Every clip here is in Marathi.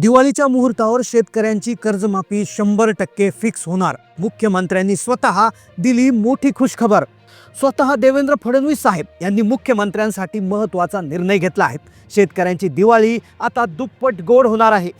दिवाळीच्या मुहूर्तावर शेतकऱ्यांची कर्जमाफी शंभर टक्के फिक्स होणार. मुख्यमंत्र्यांनी स्वतः दिली मोठी खुशखबर. स्वतः देवेंद्र फडणवीस साहेब यांनी मुख्यमंत्र्यांसाठी महत्त्वाचा निर्णय घेतला आहे. शेतकऱ्यांची दिवाळी आता दुप्पट गोड होणार आहे.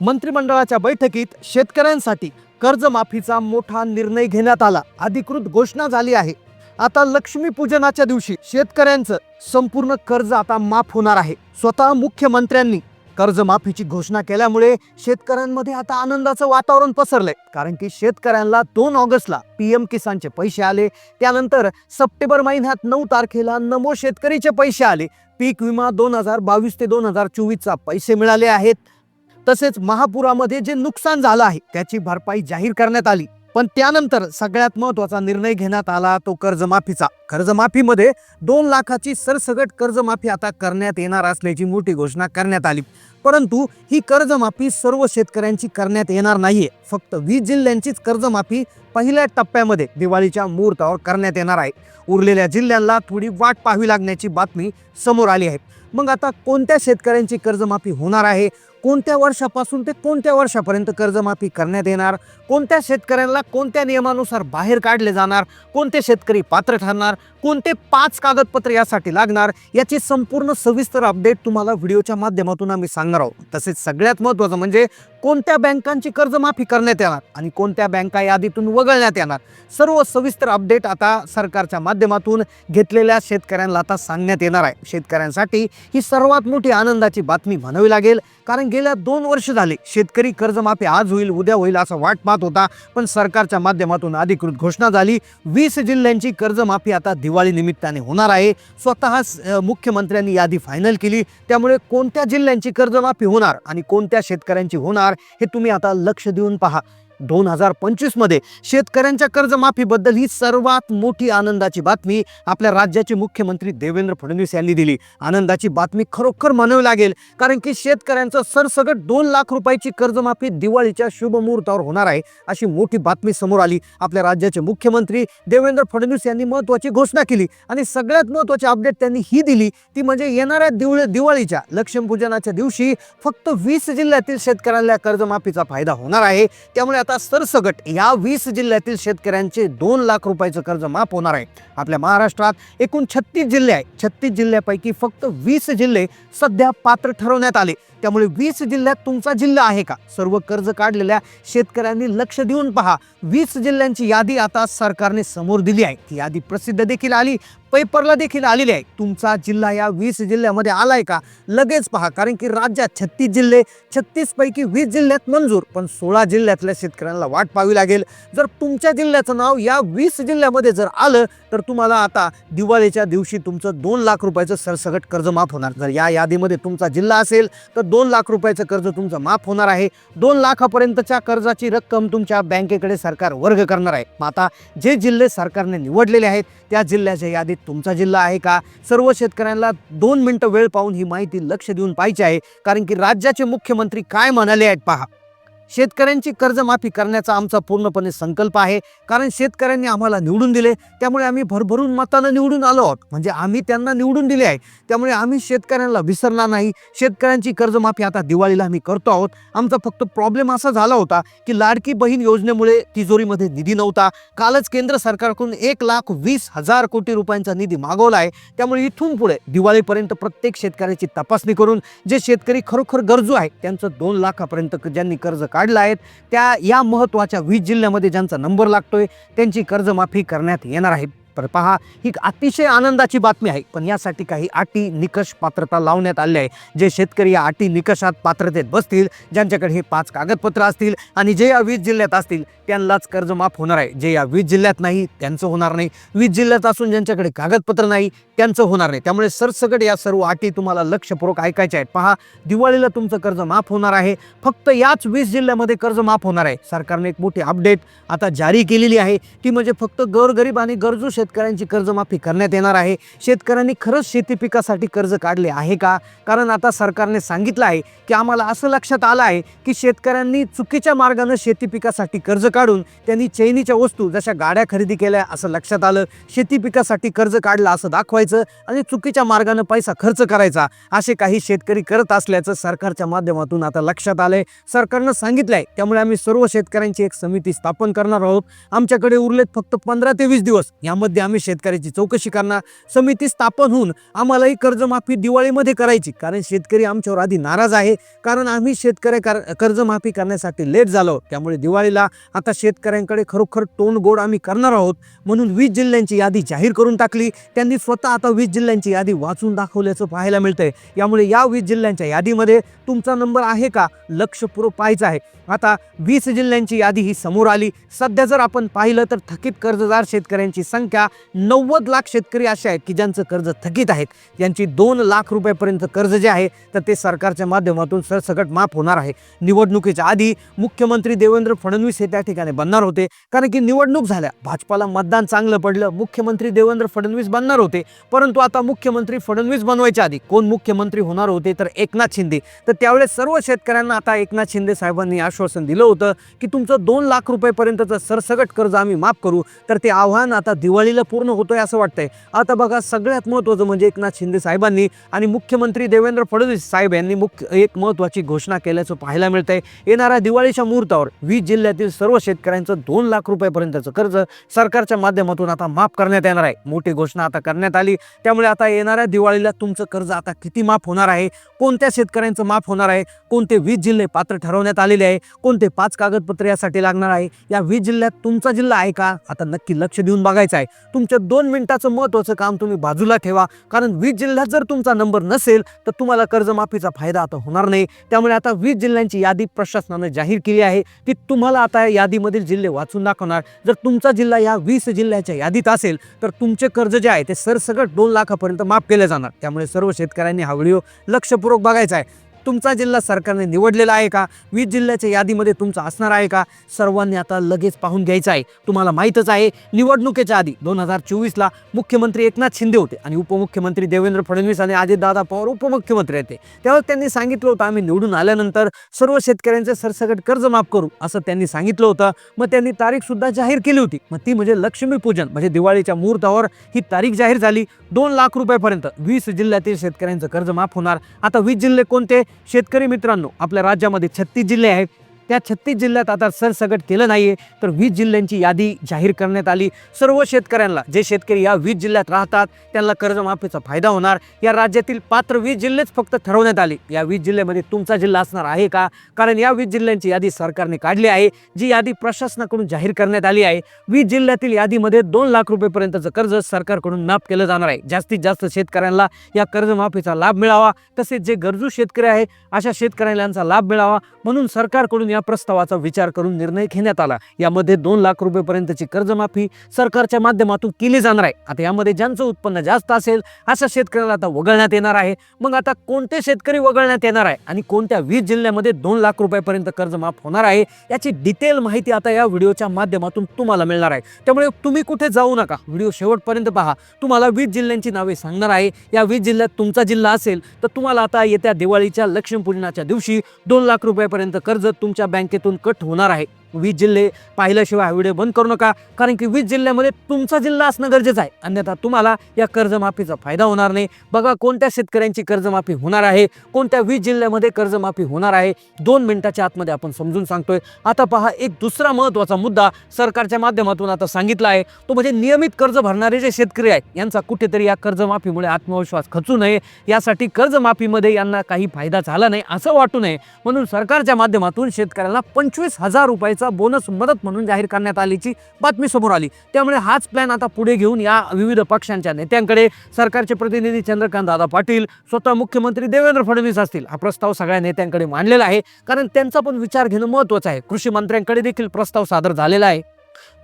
मंत्रिमंडळाच्या बैठकीत शेतकऱ्यांसाठी कर्जमाफीचा मोठा निर्णय घेण्यात आला. अधिकृत घोषणा झाली आहे. आता लक्ष्मीपूजनाच्या दिवशी शेतकऱ्यांचं संपूर्ण कर्ज आता माफ होणार आहे. स्वतः मुख्यमंत्र्यांनी कर्जमाफीची घोषणा केल्यामुळे शेतकऱ्यांमध्ये आता आनंदाचं वातावरण पसरलंय. कारण की शेतकऱ्यांना दोन ऑगस्टला पी एम किसानचे पैसे आले. त्यानंतर सप्टेंबर महिन्यात नऊ तारखेला नमो शेतकरीचे पैसे आले. पीक विमा दोन हजार बावीस ते दोन हजार चोवीसचा पैसे मिळाले आहेत. तसेच महापुरामध्ये जे नुकसान झालं आहे त्याची भरपाई जाहीर करण्यात आली. पण त्यानंतर सगळ्यात महत्त्वाचा निर्णय घेण्यात आला तो कर्जमाफीचा. कर्जमाफीमध्ये दोन लाखाची सरसगट कर्जमाफी आता करण्यात येणार असल्याची मोठी घोषणा करण्यात आली. परंतु ही कर्जमाफी सर्व शेतकऱ्यांची करण्यात येणार नाहीये. फक्त वीस जिल्ह्यांचीच कर्जमाफी पहिल्या टप्प्यामध्ये दिवाळीच्या मुहूर्तावर करण्यात येणार आहे. उरलेल्या जिल्ह्यांना थोडी वाट पाहावी लागण्याची बातमी समोर आली आहे. मग आता कोणत्या शेतकऱ्यांची कर्जमाफी होणार आहे? कोणत्या वर्षापासून ते कोणत्या वर्षापर्यंत कर्जमाफी करण्यात येणार? कोणत्या शेतकऱ्यांना कोणत्या नियमानुसार बाहेर काढले जाणार? कोणते शेतकरी पात्र ठरणार? कोणते पाच कागदपत्र यासाठी लागणार? याची संपूर्ण सविस्तर अपडेट तुम्हाला व्हिडिओच्या माध्यमातून आम्ही सांगणार आहोत. तसेच सगळ्यात महत्त्वाचं म्हणजे कोणत्या बँकांची कर्जमाफी करण्यात येणार आणि कोणत्या बँका यादीतून वगळण्यात येणार? सर्व सविस्तर अपडेट आता सरकारच्या माध्यमातून घेतलेल्या शेतकऱ्यांना आता सांगण्यात येणार आहे. शेतकऱ्यांसाठी ही सर्वात मोठी आनंदाची बातमी म्हणावी लागेल. कारण गेल्या दोन वर्ष झाले शेतकरी कर्जमाफी आज होईल उद्या होईल असं वाट पाहत होता. पण सरकारच्या माध्यमातून अधिकृत घोषणा झाली. वीस जिल्ह्यांची कर्जमाफी आता दिवाळी निमित्ताने होणार आहे. स्वतः मुख्यमंत्र्यांनी यादी फायनल केली. त्यामुळे कोणत्या जिल्ह्यांची कर्जमाफी होणार आणि कोणत्या शेतकऱ्यांची होणार? हे तुम्ही आता लक्ष देऊन पहा. दोन हजार पंचवीसमध्ये शेतकऱ्यांच्या कर्जमाफीबद्दल ही सर्वात मोठी आनंदाची बातमी आपल्या राज्याचे मुख्यमंत्री देवेंद्र फडणवीस यांनी दिली. आनंदाची बातमी खरोखर म्हणावी लागेल कारण की शेतकऱ्यांचं सरसगट दोन लाख रुपयाची कर्जमाफी दिवाळीच्या शुभमुहूर्तावर होणार आहे अशी मोठी बातमी समोर आली. आपल्या राज्याचे मुख्यमंत्री देवेंद्र फडणवीस यांनी महत्त्वाची घोषणा केली आणि सगळ्यात महत्त्वाची अपडेट त्यांनी ही दिली ती म्हणजे येणाऱ्या दिवळ दिवाळीच्या लक्ष्मीपूजनाच्या दिवशी फक्त वीस जिल्ह्यातील शेतकऱ्यांना कर्जमाफीचा फायदा होणार आहे. त्यामुळे आता सरसगट या वीस जिल्ह्यातील शेतकऱ्यांचे दोन लाख रुपयाचं कर्ज माफ होणार आहे. आपल्या महाराष्ट्रात एकूण छत्तीस जिल्हे आहेत. छत्तीस जिल्ह्यापैकी फक्त वीस जिल्हे सध्या पात्र ठरवण्यात आले. त्यामुळे वीस जिल्ह्यात तुमचा जिल्हा आहे का? सर्व कर्ज काढलेल्या शेतकऱ्यांनी लक्ष देऊन पहा. वीस जिल्ह्यांची यादी आता सरकारने समोर दिली आहे. ती यादी प्रसिद्ध देखील आली. पेपरला देखील आलेली आहे. तुमचा जिल्हा या वीस जिल्ह्यामध्ये आलाय का? लगेच पहा कारण की राज्यात छत्तीस जिल्हे छत्तीस पैकी वीस जिल्ह्यात मंजूर. पण सोळा जिल्ह्यातल्या शेतकऱ्यांना वाट पाहावी लागेल. जर तुमच्या जिल्ह्याचं नाव या वीस जिल्ह्यामध्ये जर आलं तर तुम्हाला आता दिवाळीच्या दिवशी तुमचं दोन लाख रुपयाचं सरसगट कर्ज माफ होणार. जर या यादीमध्ये तुमचा जिल्हा असेल तर दोन लाख रुपयाचं कर्ज तुमचं माफ होणार आहे. दोन लाखापर्यंतच्या कर्जाची रक्कम तुमच्या बँकेकडे सरकार वर्ग करणार आहे. आता जे जिल्हे सरकारने निवडलेले आहेत त्या जिल्ह्याच्या यादीत तुमचा जिल्हा आहे का? सर्व शेतकऱ्यांना दोन मिनटं वेळ पाहून ही माहिती लक्ष देऊन पाहिजे आहे. कारण की राज्याचे मुख्यमंत्री काय म्हणाले आहेत पहा. शेतकऱ्यांची कर्जमाफी करण्याचा आमचा पूर्णपणे संकल्प आहे. कारण शेतकऱ्यांनी आम्हाला निवडून दिले त्यामुळे आम्ही भरभरून मतानं निवडून आलो आहोत. म्हणजे आम्ही त्यांना निवडून दिले आहे. त्यामुळे आम्ही शेतकऱ्यांना विसरणार नाही. शेतकऱ्यांची कर्जमाफी आता दिवाळीला आम्ही करतो आहोत. आमचा फक्त प्रॉब्लेम असा झाला होता की लाडकी बहीण योजनेमुळे तिजोरीमध्ये निधी नव्हता. कालच केंद्र सरकारकडून एक लाख वीस हजार कोटी रुपयांचा निधी मागवला आहे. त्यामुळे इथून पुढे दिवाळीपर्यंत प्रत्येक शेतकऱ्याची तपासणी करून जे शेतकरी खरोखर गरजू आहे त्यांचं दोन लाखापर्यंत ज्यांनी कर्ज काढला आहेत. त्या या महत्त्वाच्या वीस जिल्ह्यामध्ये ज्यांचा नंबर लागतोय त्यांची कर्जमाफी करण्यात येणार आहे. तर पहा ही अतिशय आनंदाची बातमी आहे. पण यासाठी काही अटी निकष पात्रता लावण्यात आल्या आहे जे शेतकरी या अटी निकषात पात्रतेत बसतील ज्यांच्याकडे हे पाच कागदपत्र असतील आणि जे या वीज जिल्ह्यात असतील त्यांनाच कर्ज माफ होणार आहे. जे या वीज जिल्ह्यात नाही त्यांचं होणार नाही. वीज जिल्ह्यात असून ज्यांच्याकडे कागदपत्र नाही त्यांचं होणार नाही. त्यामुळे सरसकट या सर्व अटी तुम्हाला लक्षपूर्वक ऐकायच्या आहेत. पहा दिवाळीला तुमचं कर्ज माफ होणार आहे. फक्त याच वीस जिल्ह्यामध्ये कर्ज माफ होणार आहे. सरकारने एक मोठी अपडेट आता जारी केलेली आहे. ती म्हणजे फक्त गोरगरीब आणि गरजू शेतकरी शेतकऱ्यांची कर्जमाफी करण्यात येणार आहे. शेतकऱ्यांनी खरंच शेती पिकासाठी कर्ज काढले आहे का? कारण आता सरकारने सांगितलं आहे की आम्हाला असं लक्षात आलं आहे की शेतकऱ्यांनी चुकीच्या मार्गानं शेती पिकासाठी कर्ज काढून त्यांनी चैनीच्या वस्तू जशा गाड्या खरेदी केल्या असं लक्षात आलं. शेती पिकासाठी कर्ज काढलं असं दाखवायचं आणि चुकीच्या मार्गानं पैसा खर्च करायचा असे काही शेतकरी करत असल्याचं सरकारच्या माध्यमातून आता लक्षात आलंय. सरकारनं सांगितलं आहे त्यामुळे आम्ही सर्व शेतकऱ्यांची एक समिती स्थापन करणार आहोत. आमच्याकडे उरलेत फक्त पंधरा ते वीस दिवस. यामध्ये आम्ही शेतकऱ्याची चौकशी करणार. समिती स्थापन होऊन आम्हालाही कर्जमाफी दिवाळीमध्ये करायची. कारण शेतकरी आमच्यावर आधी नाराज आहे. कारण आम्ही शेतकऱ्या कर कर्जमाफी करण्यासाठी लेट झालो. त्यामुळे दिवाळीला आता शेतकऱ्यांकडे खरोखर तोंड गोड आम्ही करणार आहोत. म्हणून वीस जिल्ह्यांची यादी जाहीर करून टाकली. त्यांनी स्वतः आता वीस जिल्ह्यांची यादी वाचून दाखवल्याचं पाहायला मिळतंय. यामुळे या वीस जिल्ह्यांच्या यादीमध्ये तुमचा नंबर आहे का? लक्षपूर्वक पाहायचं आहे. आता वीस जिल्ह्यांची यादी ही समोर आली. सध्या जर आपण पाहिलं तर थकीत कर्जदार शेतकऱ्यांची संख्या नव्वद लाख शेतकरी असे आहेत की ज्यांचं कर्ज थकीत आहेत. यांची दोन लाख रुपयापर्यंत कर्ज जे आहे तर ते सरकारच्या माध्यमातून सरसकट माफ होणार आहे. निवडणुकीच्या आधी मुख्यमंत्री देवेंद्र फडणवीस हे त्या ठिकाणी बनणार होते. कारण की निवडणूक झाल्या. भाजपाला मतदान चांगलं पडलं मुख्यमंत्री देवेंद्र फडणवीस बनणार होते. परंतु आता मुख्यमंत्री फडणवीस बनवायच्या आधी कोण मुख्यमंत्री होणार होते? तर एकनाथ शिंदे. तर त्यावेळेस सर्व शेतकऱ्यांना आता एकनाथ शिंदे साहेबांनी आश्वासन दिलं होतं की तुमचं दोन लाख रुपयेपर्यंतचं सरसकट कर्ज आम्ही माफ करू. तर ते आव्हान आता दिवाळीला पूर्ण होतोय असं वाटतंय. आता बघा सगळ्यात महत्त्वाचं म्हणजे एकनाथ शिंदे साहेबांनी आणि मुख्यमंत्री देवेंद्र फडणवीस साहेब यांनी मुख्य एक महत्त्वाची घोषणा केल्याचं पाहायला मिळतंय. येणाऱ्या दिवाळीच्या मुहूर्तावर वीज जिल्ह्यातील सर्व शेतकऱ्यांचं दोन लाख रुपयापर्यंतचं कर्ज सरकारच्या माध्यमातून आता माफ करण्यात येणार आहे. मोठी घोषणा आता करण्यात आली. त्यामुळे आता येणाऱ्या दिवाळीला तुमचं कर्ज आता किती माफ होणार आहे? कोणत्या शेतकऱ्यांचं माफ होणार आहे? कोणते वीज जिल्हे पात्र ठरवण्यात आलेले आहे? कोणते पाच कागदपत्र यासाठी लागणार आहे? या वीज जिल्ह्यात तुमचा जिल्हा आहे का? आता नक्की लक्ष देऊन बघायचं आहे. तुमच्या दोन मिनिटाचं महत्त्वाचं काम तुम्ही बाजूला ठेवा. कारण वीस जिल्ह्यात जर तुमचा नंबर नसेल तर तुम्हाला कर्जमाफीचा फायदा आता होणार नाही. त्यामुळे आता वीस जिल्ह्यांची यादी प्रशासनानं जाहीर केली आहे की तुम्हाला आता या यादीमधील जिल्हे वाचून दाखवणार. जर तुमचा जिल्हा या वीस जिल्ह्याच्या यादीत असेल तर तुमचे कर्ज जे आहे ते सरसकट दोन लाखापर्यंत माफ केले जाणार. त्यामुळे सर्व शेतकऱ्यांनी हा व्हिडिओ लक्षपूर्वक बघायचा आहे. तुमचा जिल्हा सरकारने निवडलेला आहे का? वीस जिल्ह्याच्या यादीमध्ये तुमचा असणार आहे का? सर्वांनी आता लगेच पाहून घ्यायचं आहे. तुम्हाला माहीतच आहे निवडणुकीच्या आधी दोन हजार चोवीसला मुख्यमंत्री एकनाथ शिंदे होते आणि उपमुख्यमंत्री देवेंद्र फडणवीस आणि अजितदादा पवार उपमुख्यमंत्री होते. तेव्हा त्यांनी सांगितलं होतं आम्ही निवडून आल्यानंतर सर्व शेतकऱ्यांचे सरसकट कर्ज माफ करू असं त्यांनी सांगितलं होतं. मग त्यांनी तारीखसुद्धा जाहीर केली होती. मग ती म्हणजे लक्ष्मीपूजन म्हणजे दिवाळीच्या मुहूर्तावर ही तारीख जाहीर झाली. दोन लाख रुपयापर्यंत वीस जिल्ह्यातील शेतकऱ्यांचं कर्ज माफ होणार. आता वीस जिल्हे कोणते? शेतकरी मित्रांनो आपल्या राज्यामध्ये छत्तीस जिल्हे आहेत. त्या छत्तीस जिल्ह्यात आता सरसकट केलं नाही आहे तर वीस जिल्ह्यांची यादी जाहीर करण्यात आली. सर्व शेतकऱ्यांना जे शेतकरी या वीस जिल्ह्यात राहतात त्यांना कर्जमाफीचा फायदा होणार. या राज्यातील पात्र वीस जिल्हेच फक्त ठरवण्यात आले. या वीस जिल्ह्यामध्ये तुमचा जिल्हा असणार आहे का? कारण या वीस जिल्ह्यांची यादी सरकारने काढली आहे जी यादी प्रशासनाकडून जाहीर करण्यात आली आहे. वीस जिल्ह्यातील यादीमध्ये दोन लाख रुपयेपर्यंतचं कर्ज सरकारकडून माफ केलं जाणार आहे. जास्तीत जास्त शेतकऱ्यांना या कर्जमाफीचा लाभ मिळावा. तसेच जे गरजू शेतकरी आहे अशा शेतकऱ्यांना लाभ मिळावा. म्हणून सरकारकडून या प्रस्तावाचा विचार करून निर्णय घेण्यात आला. यामध्ये दोन लाख रुपयेपर्यंतची कर्जमाफी सरकारच्या माध्यमातून केली जाणार आहे. आता यामध्ये ज्यांचं उत्पन्न जास्त असेल अशा शेतकऱ्याला आता वगळण्यात येणार आहे. मग आता कोणते शेतकरी वगळण्यात येणार आहे? आणि कोणत्या वीस जिल्ह्यामध्ये दोन लाख रुपयापर्यंत कर्ज माफ होणार आहे? याची डिटेल माहिती आता या व्हिडिओच्या माध्यमातून तुम्हाला मिळणार आहे. त्यामुळे तुम्ही कुठे जाऊ नका. व्हिडिओ शेवटपर्यंत पहा. तुम्हाला वीस जिल्ह्यांची नावे सांगणार आहे. या वीस जिल्ह्यात तुमचा जिल्हा असेल तर तुम्हाला आता येत्या दिवाळीच्या लक्ष्मीपूजनाच्या दिवशी दोन लाख रुपयापर्यंत कर्ज तुमच्या बँकेतून कट होणार आहे. वीस जिल्हे पाहिल्याशिवाय हा व्हिडिओ बंद करू नका. कारण की वीस जिल्ह्यामध्ये तुमचा जिल्हा असणं गरजेचं आहे. अन्यथा तुम्हाला या कर्जमाफीचा फायदा होणार नाही. बघा कोणत्या शेतकऱ्यांची कर्जमाफी होणार आहे. कोणत्या वीस जिल्ह्यामध्ये कर्जमाफी होणार आहे. दोन मिनिटाच्या आतमध्ये आपण समजून सांगतोय. आता पहा एक दुसरा महत्त्वाचा मुद्दा सरकारच्या माध्यमातून आता सांगितला आहे. तो म्हणजे नियमित कर्ज भरणारे जे शेतकरी आहेत यांचा कुठेतरी या कर्जमाफीमुळे आत्मविश्वास खचू नये. यासाठी कर्जमाफीमध्ये यांना काही फायदा झाला नाही असं वाटू नये. म्हणून सरकारच्या माध्यमातून शेतकऱ्याला पंचवीस हजार रुपये रुपयाचा बोनस मदत म्हणून जाहीर करण्यात आल्याची बातमी समोर आली. त्यामुळे हाच प्लॅन आता पुढे घेऊन या विविध पक्षांच्या नेत्यांकडे सरकारचे प्रतिनिधी चंद्रकांत दादा पाटील स्वतः मुख्यमंत्री देवेंद्र फडणवीस असतील. हा प्रस्ताव सगळ्या नेत्यांकडे मांडलेला आहे. कारण त्यांचा पण विचार घेणं महत्त्वाचं आहे. कृषी मंत्र्यांकडे देखील प्रस्ताव सादर झालेला आहे.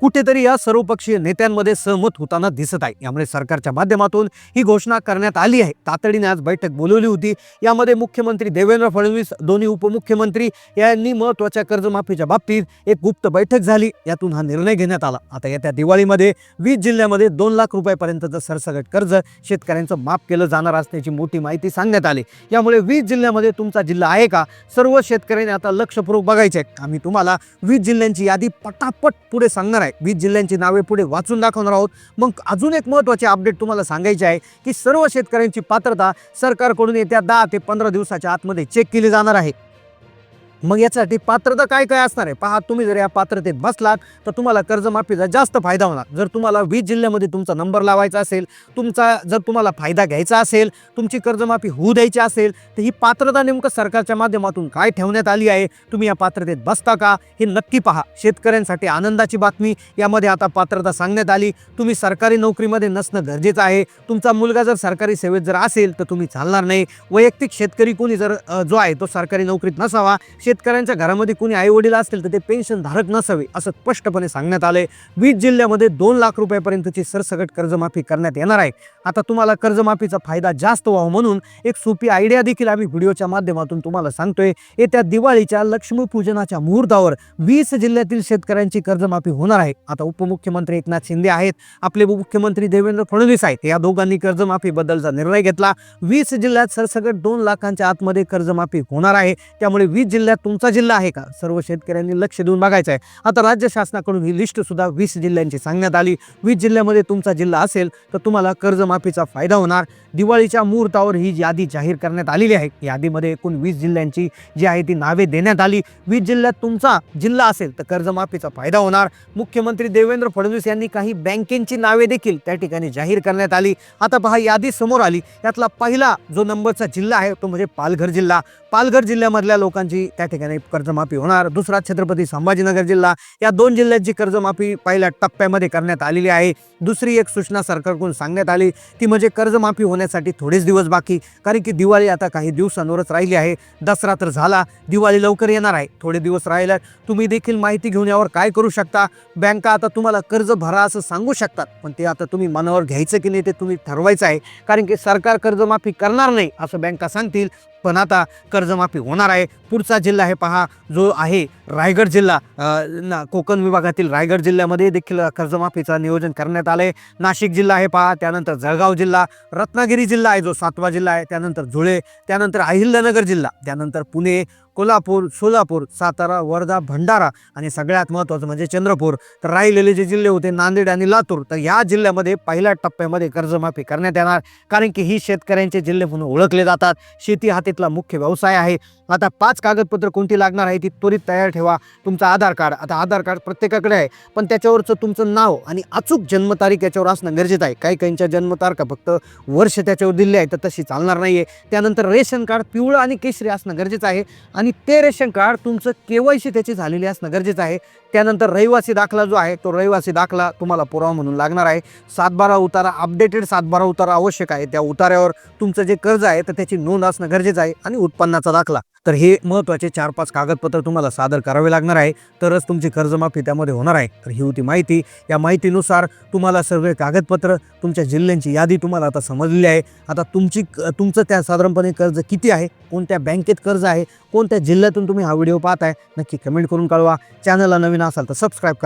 कुठेतरी या सर्वपक्षीय नेत्यांमध्ये सहमत होताना दिसत आहे. यामुळे सरकारच्या माध्यमातून ही घोषणा करण्यात आली आहे. तातडीने आज बैठक बोलवली होती. यामध्ये मुख्यमंत्री देवेंद्र फडणवीस दोन्ही उपमुख्यमंत्री यांनी महत्त्वाच्या कर्जमाफीच्या बाबतीत एक गुप्त बैठक झाली. यातून हा निर्णय घेण्यात आला. आता येत्या दिवाळीमध्ये वीज जिल्ह्यामध्ये दोन लाख रुपयापर्यंतचं सरसगट कर्ज शेतकऱ्यांचं माफ केलं जाणार असल्याची मोठी माहिती सांगण्यात आली. यामुळे वीज जिल्ह्यामध्ये तुमचा जिल्हा आहे का? सर्व शेतकऱ्यांनी आता लक्षपूर्वक बघायचे आहे आम्ही तुम्हाला वीज जिल्ह्यांची यादी पटापट पुढे सांगणार आहे. वीस जिल्ह्यांची नावे पुढे वाचून दाखवणार आहोत. मग अजून एक महत्त्वाचे अपडेट तुम्हाला सांगायचे आहे की सर्व शेतकऱ्यांची पात्रता सरकारकडून येत्या दहा ते पंधरा दिवसाच्या आतमध्ये चेक केली जाणार आहे. मग यासाठी पात्रता काय काय असणार आहे? पहा तुम्ही जर या पात्रतेत बसलात तर तुम्हाला कर्जमाफीचा जास्त फायदा होणार. जर तुम्हाला वीस जिल्ह्यामध्ये तुमचा नंबर लावायचा असेल तुमचा जर तुम्हाला फायदा घ्यायचा असेल तुमची कर्जमाफी होऊ द्यायची असेल तर ही पात्रता नेमकं सरकारच्या माध्यमातून काय ठेवण्यात आली आहे? तुम्ही या पात्रतेत बसता का? हे नक्की पहा. शेतकऱ्यांसाठी आनंदाची बातमी यामध्ये आता पात्रता सांगण्यात आली. तुम्ही सरकारी नोकरीमध्ये नसणं गरजेचं आहे. तुमचा मुलगा जर सरकारी सेवेत जर असेल तर तुम्ही चालणार नाही. वैयक्तिक शेतकरी कोणी जर जो आहे तो सरकारी नोकरीत नसावा. शेत शेतकऱ्यांच्या घरामध्ये कोणी आई वडील असतील तर ते पेन्शन धारक नसावे असं स्पष्टपणे सांगण्यात आले वीज जिल्ह्यामध्ये दोन लाख रुपयापर्यंतची सरसकट कर्जमाफी करण्यात येणार आहे. आता तुम्हाला कर्जमाफीचा फायदा जास्त व्हावा म्हणून एक सोपी आयडिया देखील आम्ही व्हिडिओच्या माध्यमातून तुम्हाला सांगतोय. येत्या दिवाळीच्या लक्ष्मीपूजनाच्या मुहूर्तावर वीस जिल्ह्यातील शेतकऱ्यांची कर्जमाफी होणार आहे. आता उपमुख्यमंत्री एकनाथ शिंदे आहेत. आपले उपमुख्यमंत्री देवेंद्र फडणवीस आहेत. या दोघांनी कर्जमाफीबद्दलचा निर्णय घेतला. वीस जिल्ह्यात सरसकट दोन लाखांच्या आतमध्ये कर्जमाफी होणार आहे. त्यामुळे वीस जिल्ह्यात तुमचा जिल्हा आहे का? सर्व शेतकऱ्यांनी लक्ष देऊन बघायचं आहे. आता राज्य शासनाकडून ही लिस्ट सुद्धा वीस जिल्ह्यांची सांगण्यात आली. वीस जिल्ह्यामध्ये तुमचा जिल्हा असेल तर तुम्हाला कर्जमाफीचा फायदा होणार. दिवाळीच्या मुहूर्तावर ही यादी जाहीर करण्यात आलेली आहे यादीमध्ये एकूण वीस जिल्ह्यांची जी आहे ती नावे देण्यात आली. वीस जिल्ह्यात तुमचा जिल्हा असेल तर कर्जमाफीचा फायदा होणार. मुख्यमंत्री देवेंद्र फडणवीस यांनी काही बँकेची नावे देखील त्या ठिकाणी जाहीर करण्यात आली. आता पहा यादी समोर आली. यातला पहिला जो नंबरचा जिल्हा आहे तो म्हणजे पालघर जिल्हा. पालघर जिल्ह्यामधल्या लोकांची त्या ठिकाणी कर्जमाफी होणार दुसरा छत्रपती संभाजीनगर जिल्हा. या दोन जिल्ह्यांची कर्जमाफी पहिल्या टप्प्यामध्ये करण्यात आलेली आहे. दुसरी एक सूचना सरकारकडून सांगण्यात आली ती म्हणजे कर्जमाफी होण्यासाठी थोडेच दिवस बाकी कारण की दिवाळी आता काही दिवसांवरच राहिली आहे. दसरा तर झाला दिवाळी लवकर येणार आहे. थोडे दिवस राहिल्यात तुम्ही देखील माहिती घेऊन यावर काय करू शकता? बँका आता तुम्हाला कर्ज भरा असं सांगू शकतात पण ते आता तुम्ही मनावर घ्यायचं की नाही ते तुम्ही ठरवायचं आहे. कारण की सरकार कर्जमाफी करणार नाही असं बँका सांगतील. पण आता कर्जमाफी होणार आहे. पुढचा जिल्हा आहे पहा जो आहे रायगड जिल्हा. ना कोकण विभागातील रायगड जिल्ह्यामध्ये देखील कर्जमाफीचं नियोजन करण्यात आलं आहे नाशिक जिल्हा आहे पहा त्यानंतर जळगाव जिल्हा. रत्नागिरी जिल्हा आहे जो सातवा जिल्हा आहे त्यानंतर धुळे. त्यानंतर अहिल्यानगर जिल्हा. त्यानंतर पुणे. कोल्हापूर सोलापूर सातारा वर्धा भंडारा आणि सगळ्यात महत्त्वाचं म्हणजे चंद्रपूर. तर राहिलेले जे जिल्हे होते नांदेड आणि लातूर तर या जिल्ह्यामध्ये पहिल्या टप्प्यामध्ये कर्जमाफी करण्यात येणार. कारण की ही शेतकऱ्यांचे जिल्हे म्हणून ओळखले जातात. शेती हा तिथला मुख्य व्यवसाय आहे. आता पाच कागदपत्र कोणती लागणार आहे ती त्वरित तयार ठेवा. तुमचं आधार कार्ड आता आधार कार्ड प्रत्येकाकडे आहे. पण त्याच्यावरचं तुमचं नाव आणि अचूक जन्मतारीख याच्यावर असणं गरजेचं आहे. काही काहींच्या जन्मतारखा फक्त वर्ष त्याच्यावर दिले आहे तर तशी चालणार नाही आहे त्यानंतर रेशन कार्ड पिवळं आणि केशरी असणं गरजेचं आहे. आणि ते रेशन कार्ड तुमचं केवायसी त्याची झालेली असणं गरजेचं आहे. त्यानंतर रहिवासी दाखला जो आहे तो रहिवासी दाखला तुम्हाला पुरावा म्हणून लागणार आहे. सातबारा उतारा अपडेटेड सातबारा उतारा आवश्यक आहे. त्या उतार्यावर तुमचं जे कर्ज आहे तर त्याची नोंद असणं गरजेचं आहे आणि उत्पन्नाचा दाखला. तर हे महत्त्वाचे चार पाच कागदपत्र तुम्हाला सादर करावे लागणार आहे. तरच तुमची कर्जमाफी त्यामध्ये होणार आहे. तर ही होती माहिती. या माहितीनुसार तुम्हाला सगळे कागदपत्र तुमच्या जिल्ह्यांची यादी तुम्हाला आता समजलेली आहे. आता तुमची तुमचं त्या साधारणपणे कर्ज किती आहे? कोणत्या बँकेत कर्ज आहे? कोणत्या जिल्ह्यातून तुम्ही हा व्हिडिओ पाहताय? नक्की कमेंट करून कळवा. चॅनलला नवीन असाल तर सबस्क्राईब करा.